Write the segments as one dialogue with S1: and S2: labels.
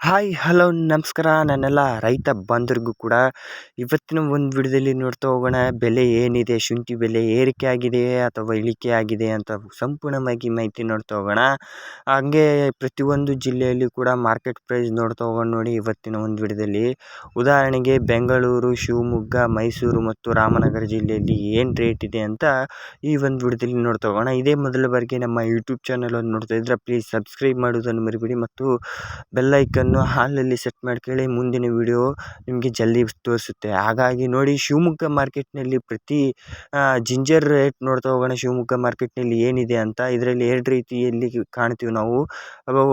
S1: Hi, hello, ನಮಸ್ಕಾರ. ನನ್ನೆಲ್ಲ ರೈತ ಬಂದರಿಗೂ ಕೂಡ ಇವತ್ತಿನ ಒಂದು ವಿಡಿಯೋದಲ್ಲಿ ನೋಡ್ತಾ ಹೋಗೋಣ. ಬೆಲೆ ಏನಿದೆ? ಶುಂಠಿ ಬೆಲೆ ಏರಿಕೆ ಆಗಿದೆಯೇ ಅಥವಾ ಇಳಿಕೆ ಆಗಿದೆ ಅಂತ ಸಂಪೂರ್ಣವಾಗಿ ಮಾಹಿತಿ ನೋಡ್ತಾ ಹೋಗೋಣ. ಹಾಗೆ ಪ್ರತಿಯೊಂದು ಜಿಲ್ಲೆಯಲ್ಲಿ ಕೂಡ ಮಾರ್ಕೆಟ್ ಪ್ರೈಸ್ ನೋಡ್ತಾ ಹೋಗೋಣ ನೋಡಿ ಇವತ್ತಿನ ಒಂದು ವಿಡಿಯೋದಲ್ಲಿ. ಉದಾಹರಣೆಗೆ ಬೆಂಗಳೂರು, ಶಿವಮೊಗ್ಗ, ಮೈಸೂರು ಮತ್ತು ರಾಮನಗರ ಜಿಲ್ಲೆಯಲ್ಲಿ ಏನು ರೇಟ್ ಇದೆ ಅಂತ ಈ ಒಂದು ವಿಡಿಯೋದಲ್ಲಿ ನೋಡ್ತಾ ಹೋಗೋಣ. ಇದೇ ಮೊದಲ ಬಾರಿಗೆ ನಮ್ಮ ಯೂಟ್ಯೂಬ್ ಚಾನಲನ್ನು ನೋಡ್ತಾ ಇದ್ದರೆ ಪ್ಲೀಸ್ ಸಬ್ಸ್ಕ್ರೈಬ್ ಮಾಡೋದನ್ನು ಮರಿಬಿಡಿ ಮತ್ತು ಬೆಲ್ಲೈಕನ್ನು ಹಾಲಲ್ಲಿ ಸೆಟ್ ಮಾಡ್ಕೊಳ್ಳಿ, ಮುಂದಿನ ವಿಡಿಯೋ ನಿಮಗೆ ಜಲ್ದಿ ತೋರಿಸುತ್ತೆ. ಹಾಗಾಗಿ ನೋಡಿ, ಶಿವಮೊಗ್ಗ ಮಾರ್ಕೆಟ್ನಲ್ಲಿ ಪ್ರತಿ ಜಿಂಜರ್ ರೇಟ್ ನೋಡ್ತಾ ಹೋಗೋಣ. ಶಿವಮೊಗ್ಗ ಮಾರ್ಕೆಟ್ನಲ್ಲಿ ಏನಿದೆ ಅಂತ ಇದರಲ್ಲಿ ಎರಡು ರೀತಿಯಲ್ಲಿ ಕಾಣ್ತೀವಿ ನಾವು.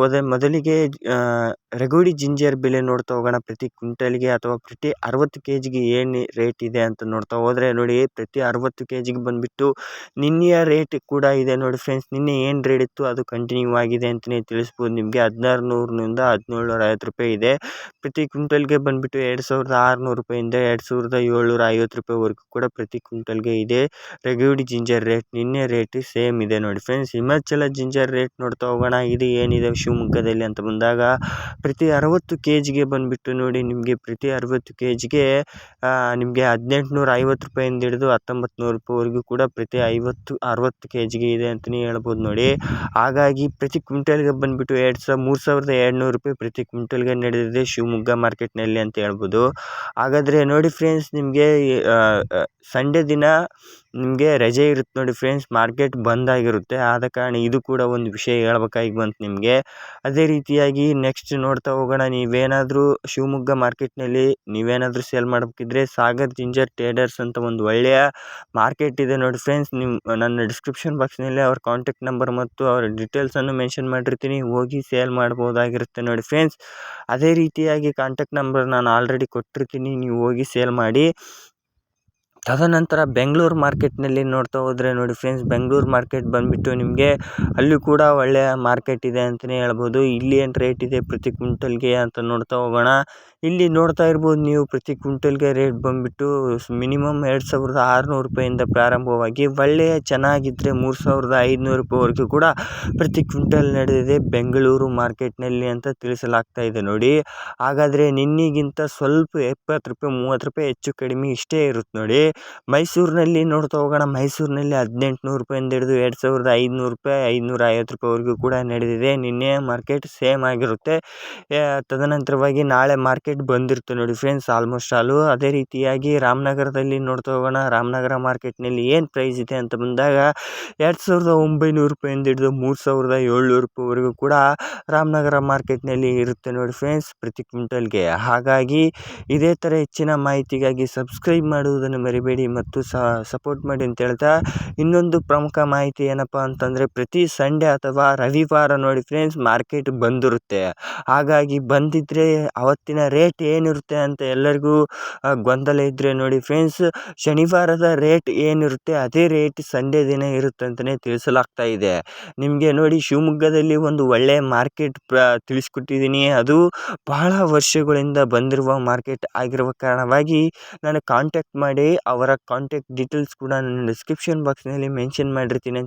S1: ಅದೇ ಮೊದಲಿಗೆ ರಗೋಡಿ ಜಿಂಜರ್ ಬೆಲೆ ನೋಡ್ತಾ ಹೋಗೋಣ. ಪ್ರತಿ ಕ್ವಿಂಟಲ್ಗೆ ಅಥವಾ ಪ್ರತಿ ಅರವತ್ತು ಕೆ ಜಿಗೆ ಏನು ರೇಟ್ ಇದೆ ಅಂತ ನೋಡ್ತಾ ಹೋದರೆ ನೋಡಿ, ಪ್ರತಿ ಅರವತ್ತು ಕೆ ಜಿಗೆ ಬಂದುಬಿಟ್ಟು ನಿನ್ನೆಯ ರೇಟ್ ಕೂಡ ಇದೆ ನೋಡಿ ಫ್ರೆಂಡ್ಸ್ ನಿನ್ನೆ ಏನು ರೇಟ್ ಇತ್ತು ಅದು ಕಂಟಿನ್ಯೂ ಆಗಿದೆ ಅಂತಲೇ ತಿಳಿಸ್ಬೋದು ನಿಮಗೆ. ಹದಿನಾರು ನೂರರಿಂದ ಹದಿನೇಳು ನೂರ ಐವತ್ತು ರೂಪಾಯಿ ಇದೆ. ಪ್ರತಿ ಕ್ವಿಂಟಲ್ಗೆ ಬಂದುಬಿಟ್ಟು ಎರಡು ಸಾವಿರದ ಆರುನೂರು ರೂಪಾಯಿಂದ ಎರಡು ಸಾವಿರದ ಏಳುನೂರ ಐವತ್ತು ರೂಪಾಯಿವರೆಗೂ ಕೂಡ ಪ್ರತಿ ಕ್ವಿಂಟಲ್ಗೆ ಇದೆ. ರೆಗ್ಯೂಡಿ ಜಿಂಜರ್ ರೇಟ್ ನಿನ್ನೆ ರೇಟ್ ಸೇಮ್ ಇದೆ ನೋಡಿ ಫ್ರೆಂಡ್ಸ್. ಹಿಮಾಚಲ ಜಿಂಜರ್ ರೇಟ್ ನೋಡ್ತಾ ಹೋಗೋಣ. ಇದು ಏನಿದೆ ಶಿವಮೊಗ್ಗದಲ್ಲಿ ಅಂತ ಬಂದಾಗ ಪ್ರತಿ ಅರವತ್ತು ಕೆ ಜಿಗೆ ಬಂದುಬಿಟ್ಟು ನೋಡಿ ನಿಮಗೆ ಪ್ರತಿ ಅರವತ್ತು ಕೆ ಜಿಗೆ ನಿಮಗೆ ಹದಿನೆಂಟುನೂರ ಐವತ್ತು ರೂಪಾಯಿಂದ ಹಿಡಿದು ಹತ್ತೊಂಬತ್ತು ನೂರು ರೂಪಾಯಿವರೆಗೂ ಕೂಡ ಪ್ರತಿ ಐವತ್ತು, ಅರವತ್ತು ಕೆ ಜಿಗೆ ಇದೆ ಅಂತಲೇ ಹೇಳ್ಬೋದು ನೋಡಿ. ಹಾಗಾಗಿ ಪ್ರತಿ ಕ್ವಿಂಟಲ್ಗೆ ಬಂದುಬಿಟ್ಟು ಎರಡು ಸಾವಿರ ಮೂರು ಸಾವಿರದ ಎರಡುನೂರು ರೂಪಾಯಿ ಪ್ರತಿ ಕ್ವಿಂಟಲ್ಗೆ ನಡೆದಿದೆ ಶಿವಮೊಗ್ಗ ಮಾರ್ಕೆಟ್ನಲ್ಲಿ ಅಂತ ಹೇಳ್ಬೋದು. ಹಾಗಾದರೆ ನೋಡಿ ಫ್ರೆಂಡ್ಸ್ ನಿಮಗೆ ಸಂಡೇ ದಿನ ನಿಮಗೆ ರಜೆ ಇರುತ್ತೆ ನೋಡಿ ಫ್ರೆಂಡ್ಸ್ ಮಾರ್ಕೆಟ್ ಬಂದಾಗಿರುತ್ತೆ ಆದ ಕಾರಣ ಇದು ಕೂಡ ಒಂದು ವಿಷಯ ಹೇಳ್ಬೇಕಾಗಿ ಬಂತು ನಿಮಗೆ. ಅದೇ ರೀತಿಯಾಗಿ ನೆಕ್ಸ್ಟ್ ನೋಡ್ತಾ ಹೋಗೋಣ. ನೀವೇನಾದರೂ ಶಿವಮೊಗ್ಗ ಮಾರ್ಕೆಟ್ನಲ್ಲಿ ನೀವೇನಾದರೂ ಸೇಲ್ ಮಾಡಬೇಕಿದ್ರೆ ಸಾಗರ್ ಜಿಂಜರ್ ಟ್ರೇಡರ್ಸ್ ಅಂತ ಒಂದು ಒಳ್ಳೆಯ ಮಾರ್ಕೆಟ್ ಇದೆ ನೋಡಿ ಫ್ರೆಂಡ್ಸ್ ನಿಮ್ಮ ನನ್ನ ಡಿಸ್ಕ್ರಿಪ್ಷನ್ ಬಾಕ್ಸ್ನಲ್ಲಿ ಅವ್ರ ಕಾಂಟ್ಯಾಕ್ಟ್ ನಂಬರ್ ಮತ್ತು ಅವ್ರ ಡೀಟೇಲ್ಸನ್ನು ಮೆನ್ಷನ್ ಮಾಡಿರ್ತೀನಿ. ಹೋಗಿ ಸೇಲ್ ಮಾಡ್ಬೋದಾಗಿರುತ್ತೆ ನೋಡಿ ಫ್ರೆಂಡ್ಸ್ ಅದೇ ರೀತಿಯಾಗಿ ಕಾಂಟ್ಯಾಕ್ಟ್ ನಂಬರ್ ನಾನು ಆಲ್ರೆಡಿ ಕೊಟ್ಟಿರ್ತೀನಿ. ನೀವು ಹೋಗಿ ಸೇಲ್ ಮಾಡಿ. ತದನಂತರ ಬೆಂಗಳೂರು ಮಾರ್ಕೆಟ್ನಲ್ಲಿ ನೋಡ್ತಾ ಹೋದರೆ ನೋಡಿ ಫ್ರೆಂಡ್ಸ್ ಬೆಂಗಳೂರು ಮಾರ್ಕೆಟ್ ಬಂದುಬಿಟ್ಟು ನಿಮಗೆ ಅಲ್ಲಿ ಕೂಡ ಒಳ್ಳೆಯ ಮಾರ್ಕೆಟ್ ಇದೆ ಅಂತಲೇ ಹೇಳ್ಬೋದು. ಇಲ್ಲಿ ಏನು ರೇಟ್ ಇದೆ ಪ್ರತಿ ಕ್ವಿಂಟಲ್ಗೆ ಅಂತ ನೋಡ್ತಾ ಹೋಗೋಣ. ಇಲ್ಲಿ ನೋಡ್ತಾ ಇರ್ಬೋದು ನೀವು ಪ್ರತಿ ಕ್ವಿಂಟಲ್ಗೆ ರೇಟ್ ಬಂದುಬಿಟ್ಟು ಮಿನಿಮಮ್ ಎರಡು ಸಾವಿರದ ಆರುನೂರು ರೂಪಾಯಿಂದ ಪ್ರಾರಂಭವಾಗಿ ಒಳ್ಳೆಯ ಚೆನ್ನಾಗಿದ್ರೆ ಮೂರು ಸಾವಿರದ ಐದುನೂರು ರೂಪಾಯಿವರೆಗೂ ಕೂಡ ಪ್ರತಿ ಕ್ವಿಂಟಲ್ ನಡೆದಿದೆ ಬೆಂಗಳೂರು ಮಾರ್ಕೆಟ್ನಲ್ಲಿ ಅಂತ ತಿಳಿಸಲಾಗ್ತಾ ಇದೆ ನೋಡಿ. ಹಾಗಾದರೆ ನಿನ್ನೆಗಿಂತ ಸ್ವಲ್ಪ ಎಪ್ಪತ್ತು ರೂಪಾಯಿ, ಮೂವತ್ತು ರೂಪಾಯಿ ಹೆಚ್ಚು ಕಡಿಮೆ ಇಷ್ಟೇ ಇರುತ್ತೆ ನೋಡಿ. ಮೈಸೂರಿನಲ್ಲಿ ನೋಡ್ತಾ ಹೋಗೋಣ, ಮೈಸೂರಿನಲ್ಲಿ ಹದಿನೆಂಟು ನೂರು ರೂಪಾಯಿಂದ ಹಿಡಿದು ಎರಡು ಸಾವಿರದ ಐದುನೂರು ರೂಪಾಯಿ, ಐದುನೂರ ಐವತ್ತು ರೂಪಾಯಿವರೆಗೂ ಕೂಡ ನಡೆದಿದೆ. ನಿನ್ನೆ ಮಾರ್ಕೆಟ್ ಸೇಮ್ ಆಗಿರುತ್ತೆ. ತದನಂತರವಾಗಿ ನಾಳೆ ಮಾರ್ಕೆಟ್ ಬಂದಿರುತ್ತೆ ನೋಡಿ ಫ್ರೆಂಡ್ಸ್ ಆಲ್ಮೋಸ್ಟ್ ಆಲು ಅದೇ ರೀತಿಯಾಗಿ ರಾಮನಗರದಲ್ಲಿ ನೋಡ್ತಾ ಹೋಗೋಣ. ರಾಮನಗರ ಮಾರ್ಕೆಟ್ನಲ್ಲಿ ಏನು ಪ್ರೈಸ್ ಇದೆ ಅಂತ ಬಂದಾಗ ಎರಡು ಸಾವಿರದ ಒಂಬೈನೂರು ರೂಪಾಯಿಂದ ಹಿಡಿದು ಮೂರು ಸಾವಿರದ ಏಳ್ನೂರು ರೂಪಾಯಿವರೆಗೂ ಕೂಡ ರಾಮನಗರ ಮಾರ್ಕೆಟ್ನಲ್ಲಿ ಇರುತ್ತೆ ನೋಡಿ ಫ್ರೆಂಡ್ಸ್ ಪ್ರತಿ ಕ್ವಿಂಟಲ್ಗೆ. ಹಾಗಾಗಿ ಇದೇ ಥರ ಹೆಚ್ಚಿನ ಮಾಹಿತಿಗಾಗಿ ಸಬ್ಸ್ಕ್ರೈಬ್ ಮಾಡುವುದನ್ನು ಮರಿಬೇಡಿ ಮತ್ತು ಸಪೋರ್ಟ್ ಮಾಡಿ ಅಂತ ಹೇಳ್ತಾ ಇನ್ನೊಂದು ಪ್ರಮುಖ ಮಾಹಿತಿ ಏನಪ್ಪ ಅಂತಂದರೆ ಪ್ರತಿ ಸಂಡೇ ಅಥವಾ ರವಿವಾರ ನೋಡಿ ಫ್ರೆಂಡ್ಸ್ ಮಾರ್ಕೆಟ್ ಬಂದಿರುತ್ತೆ. ಹಾಗಾಗಿ ಬಂದಿದ್ದರೆ ಅವತ್ತಿನ ರೇಟ್ ಏನಿರುತ್ತೆ ಅಂತ ಎಲ್ಲರಿಗೂ ಗೊಂದಲ ಇದ್ದರೆ ನೋಡಿ ಫ್ರೆಂಡ್ಸ್ ಶನಿವಾರದ ರೇಟ್ ಏನಿರುತ್ತೆ ಅದೇ ರೇಟ್ ಸಂಡೇ ದಿನ ಇರುತ್ತೆ ಅಂತಲೇ ತಿಳಿಸಲಾಗ್ತಾ ಇದೆ. ನಿಮಗೆ ನೋಡಿ ಶಿವಮೊಗ್ಗದಲ್ಲಿ ಒಂದು ಒಳ್ಳೆಯ ಮಾರ್ಕೆಟ್ ಪ್ರ, ತಿಳಿಸ್ಕೊಟ್ಟಿದ್ದೀನಿ. ಅದು ಬಹಳ ವರ್ಷಗಳಿಂದ ಬಂದಿರುವ ಮಾರ್ಕೆಟ್ ಆಗಿರುವ ಕಾರಣವಾಗಿ ನಾನು ಕಾಂಟ್ಯಾಕ್ಟ್ ಮಾಡಿ ಅವರ ಕಾಂಟ್ಯಾಕ್ಟ್ ಡೀಟೇಲ್ಸ್ ಕೂಡ ನಾನು ಡಿಸ್ಕ್ರಿಪ್ಷನ್ ಬಾಕ್ಸ್ನಲ್ಲಿ ಮೆನ್ಷನ್ ಮಾಡಿರ್ತೀನಿ